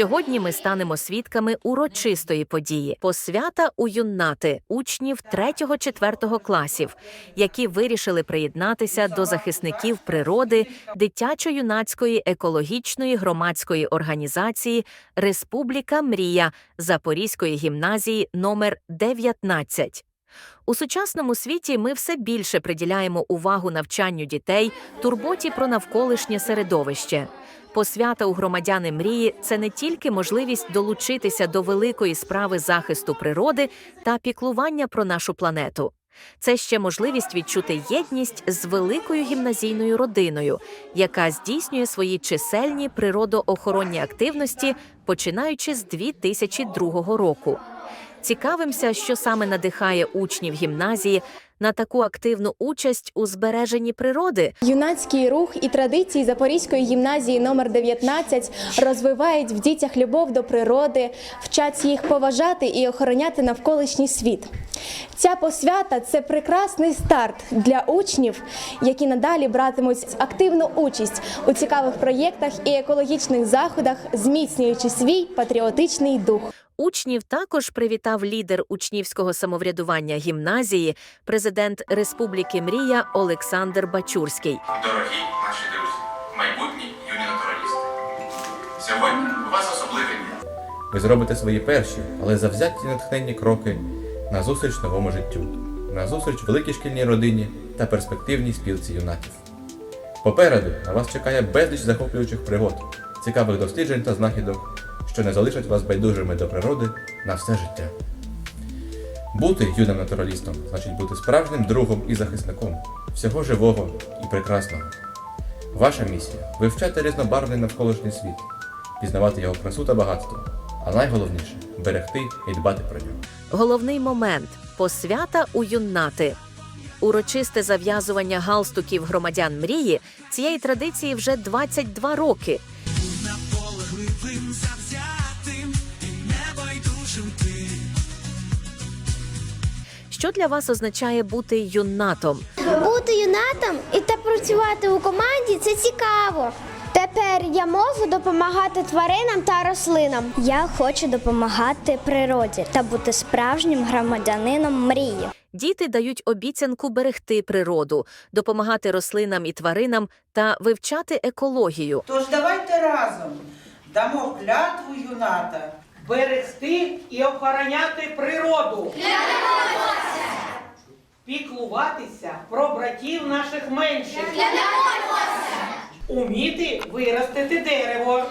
Сьогодні ми станемо свідками урочистої події посвята у юннати учнів 3-4 класів, які вирішили приєднатися до захисників природи дитячо-юнацької екологічної громадської організації Республіка Мрія Запорізької гімназії номер 19. У сучасному світі ми все більше приділяємо увагу навчанню дітей, турботі про навколишнє середовище. Посвята у громадяни мрії це не тільки можливість долучитися до великої справи захисту природи та піклування про нашу планету. Це ще можливість відчути єдність з великою гімназійною родиною, яка здійснює свої чисельні природоохоронні активності, починаючи з 2002 року. Цікавимося, що саме надихає учнів гімназії на таку активну участь у збереженні природи. Юнацький рух і традиції Запорізької гімназії номер 19 розвивають в дітях любов до природи, вчать їх поважати і охороняти навколишній світ. Ця посвята це прекрасний старт для учнів, які надалі братимуть активну участь у цікавих проєктах і екологічних заходах, зміцнюючи свій патріотичний дух. Учнів також привітав лідер учнівського самоврядування гімназії, президент Республіки Мрія Олександр Бачурський. Дорогі наші друзі, майбутні юні натуралісти. Сьогодні у вас особливий день. Ви зробите свої перші, але завзяті і натхненні кроки назустріч новому життю, назустріч великій шкільній родині та перспективній спілці юнатів. Попереду на вас чекає безліч захоплюючих пригод, цікавих досліджень та знахідок, що не залишать вас байдужими до природи на все життя. Бути юним натуралістом значить бути справжнім другом і захисником всього живого і прекрасного. Ваша місія вивчати різнобарвний навколишній світ, пізнавати його красу та багатство, а найголовніше берегти і дбати про нього. Головний момент посвята у юннати. Урочисте зав'язування галстуків громадян мрії цієї традиції вже 22 роки. Що для вас означає бути юнатом? Бути юнатом і та працювати у команді це цікаво. Тепер я можу допомагати тваринам та рослинам. Я хочу допомагати природі та бути справжнім громадянином мрії. Діти дають обіцянку берегти природу, допомагати рослинам і тваринам та вивчати екологію. Тож давайте разом дамо клятву юната берегти і охороняти природу. Піклуватися про братів наших менших. Уміти виростити дерево.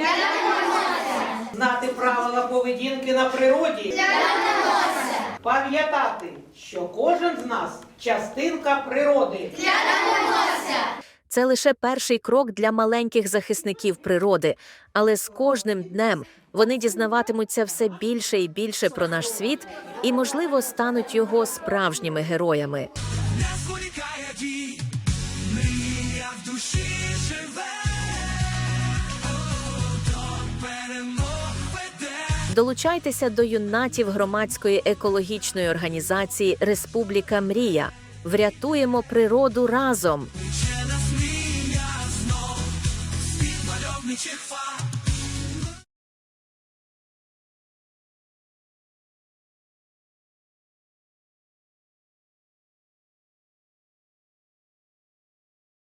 Знати правила поведінки на природі. Пам'ятати, що кожен з нас частинка природи. Це лише перший крок для маленьких захисників природи, але з кожним днем вони дізнаватимуться все більше і більше про наш світ і, можливо, стануть його справжніми героями. Долучайтеся до юнатів громадської екологічної організації Республіка Мрія. Врятуємо природу разом. me too far.